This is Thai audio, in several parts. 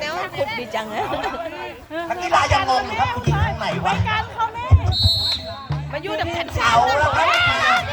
แล้วเย้เนาะคุบดีจังเลยนักกีฬายังงงอยู่ครับคุณยิงทางไหนวะ มาอยู่ดับแผ่นเสาแล้วครับ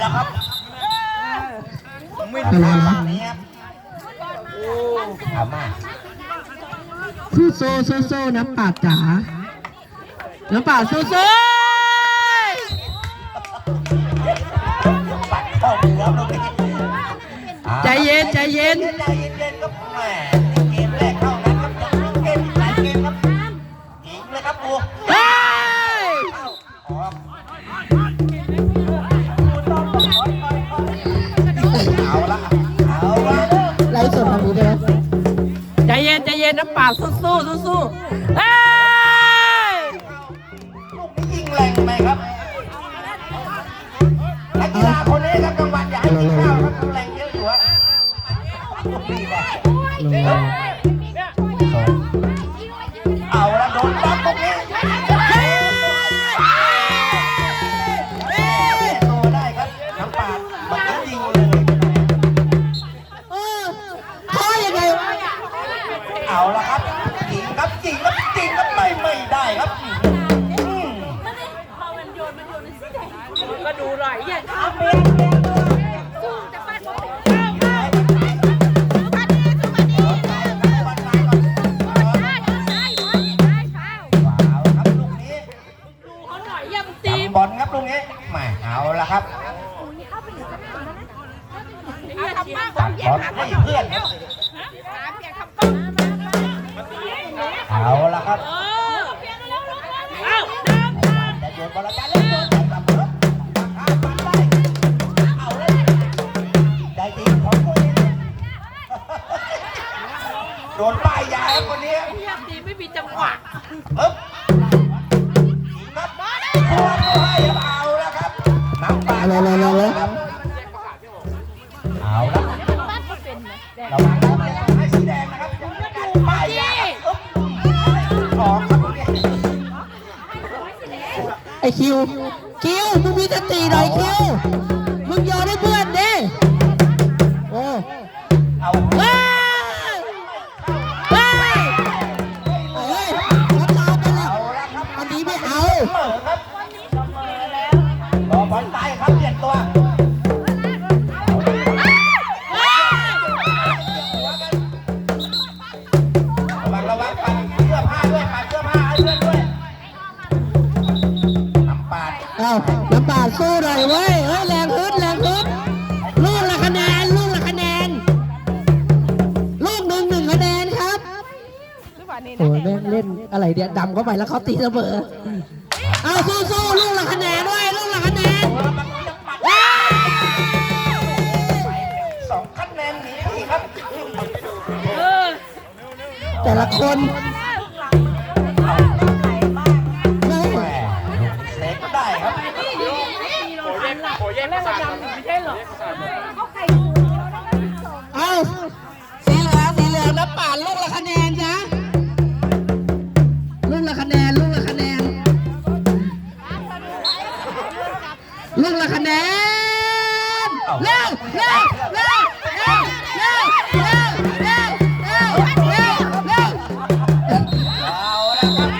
แล้วครับไม่ทำแบบนี้ครับโอ้เอามาสู้โซ่สู้โซ่น้ำปาดจ๋าน้ำปาดสู้โซ่ปัดเข้าหัวตรงนี้อ่าใจเย็นใจเย็นใจเย็นๆครับแหม ปากสู้สู้สู้สู้เฮ้ยลูกนี้ยิงแรงไหมครับนักกีฬาคนนี้ครับกลางวันอย่าให้กินข้าวครับแรงเยอะอยู่อะนี่ะ เโดนเอาลายยาคนนี้ทีไม่มีจังหวะปึ๊บน้ตัเอาลาเอาละ ไอคิว คิว มึงมีสติหน่อยคิว มึงโยนให้เพื่อนดิโอ้เอาเฮ้ยเฮ้ยเฮ้ยเขาตามไปแล้วเอาละครับอันนี้ไม่เอาเสมอ อะไรเดี๋ยวดำเข้าไปแล้วเขาตีเสมอเอาสู้สู้ๆลูกละคะแนนด้วยลูกละคะแนนว้าวสองคะแนนหนีไปครับแต่ละคนแม่งแหมเซฟก็ได้ครับเอา ลูกละคะแนนเร็วเร็วเร็วเร็วเร็วเร็วเร็วเร็วเร็วเร็วเอาละครับ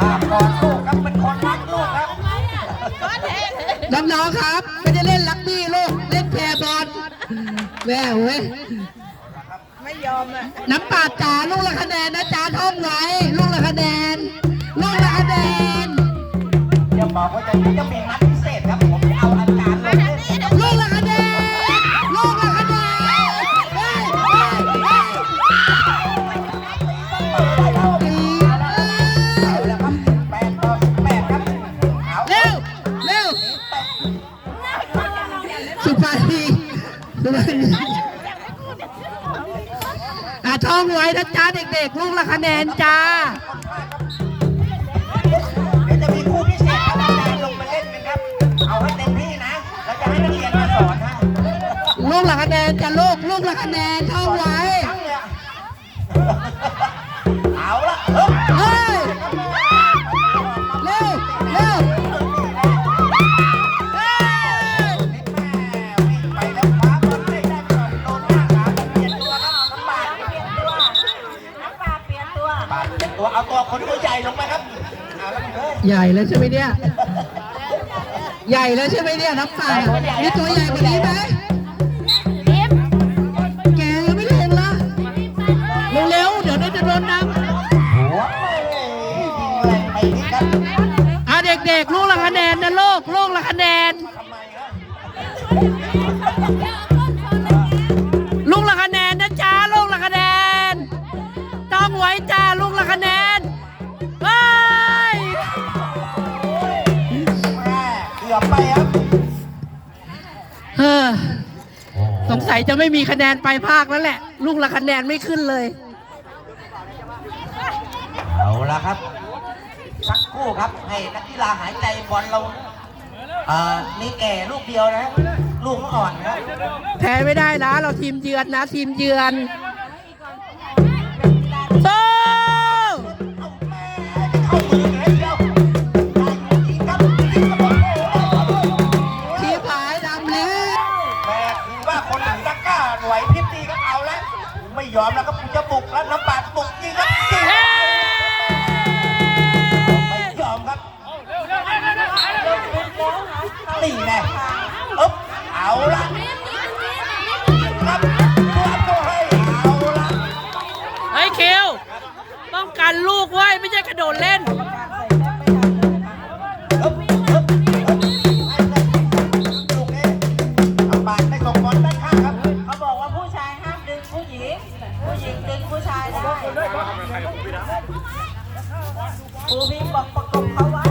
อ่ากอดลูกครับเป็นคนรักลูกครับน้องๆครับไม่ได้เล่นลักบี้ลูกเล่นแพรบอลแม่เว้ยไม่ยอมอะน้ำปาดจ๋าลูกละคะแนนนะจ๋าท่องไว้ลูกละคะแนน อย่าบอกว่าจะจะมีนัดพิเศษครับผมเอาอาจารย์ลงเล่นนะครับลูกละคะแนนลูกละคะแนนเฮ้ยเฮ้ยเฮ้ยเอาละครับแปดต่อสิบแปดครับเอาเร็วเร็วสุภาพีสุภาพีอะท่องไว้นะจ๊ะเด็กๆ ลูกละคะแนนจ้า ให้เต็มที่นะแล้วจะให้นักเรียนมาสอนฮะลูกละคะแนนจ้ะลูกลูกละคะแนนท่องไว้ทั้งเลยอะเอาละเฮ้ยเฮ้ยเร็วเร็วเฮ้ยไปแล้วคว้าบอลได้ได้ก่อนโดนหน้าขาเปลี่ยนตัวครับน้ำบาดเปลี่ยนตัวน้ำปลาเปลี่ยนตัวบาดเปลี่ยนตัว เอาตัวคนตัวใหญ่ลงไปครับเอาแล้วเฮ้ย ใหญ่แล้วใช่ไหมเนี่ย ใหญ่แล้วใช่ไหมเนี่ยน้ำปลามีตัวใหญ่กว่านี้ไหมพิมแกยังไม่ลงละเร็วๆเดี๋ยวเราจะโดนน้หัวยิงแรงไปนิดครับำอะเด็กๆลูกละคะแนนนะลูกลูกละคะแนน สงสัยจะไม่มีคะแนนไปภาคแล้วแหละ ลูกละคะแนนไม่ขึ้นเลย เอาละครับ สักครู่ครับ ให้นักกีฬาหายใจบอลเราเอ่อมีแก่ลูกเดียวนะลูกมันอ่อนนะครับแพ้ไม่ได้นะ เราทีมเยือนนะ ทีมเยือนโซ่ เอาละครับตัวตัวให้เอาละเฮ้ยคิวต้องการลูกไว้ยไม่ใช่กระโดดเล่นอึ๊บอึ๊บอึ๊บลูกนี้น้ำปาดไม่ส่งบอลด้านข้างครับเขาบอกว่าผู้ชายห้ามดึงผู้หญิง ผู้หญิงดึงผู้ชายได้ครูพิมบอกประกบเขาไว้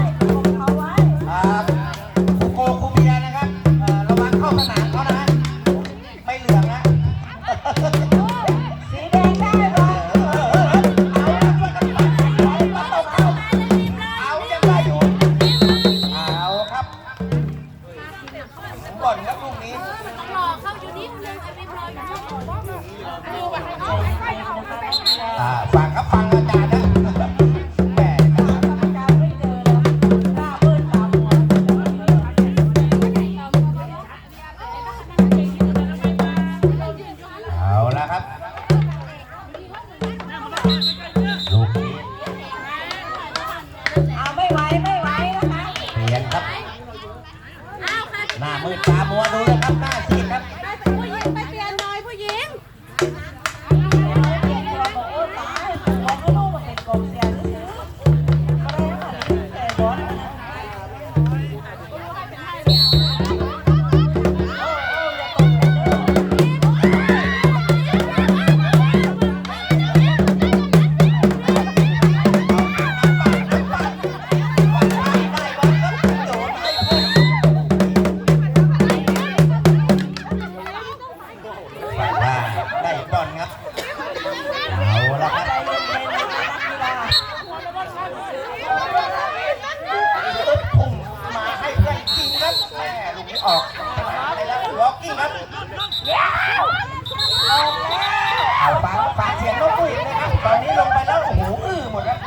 ตอนนี้ลงไปแล้วหูอื้อหมดแล้ว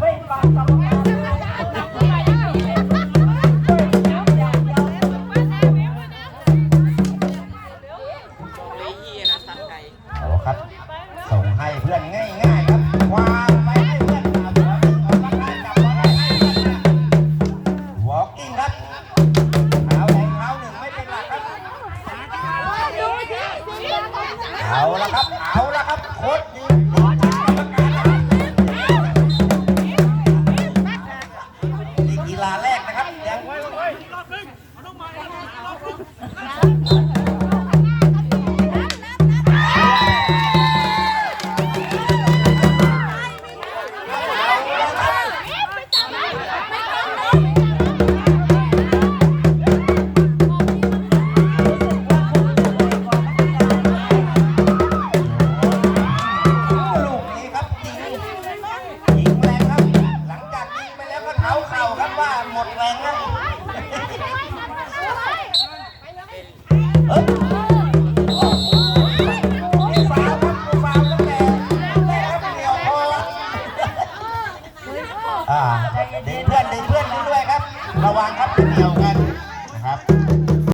ไม่ฟังคำ เลยเฮียนะสัตว์ไก่ เอาละครับ ส่งให้เพื่อนง่ายๆครับวางให้เพื่อนจับหัวาไปรับหัวไปให้เพื่นะ Walking ครับเท้าแรงเท้าหนึ่งไม่เป็นหรับ เอาละครับ ว่าหมดแรงแล้ว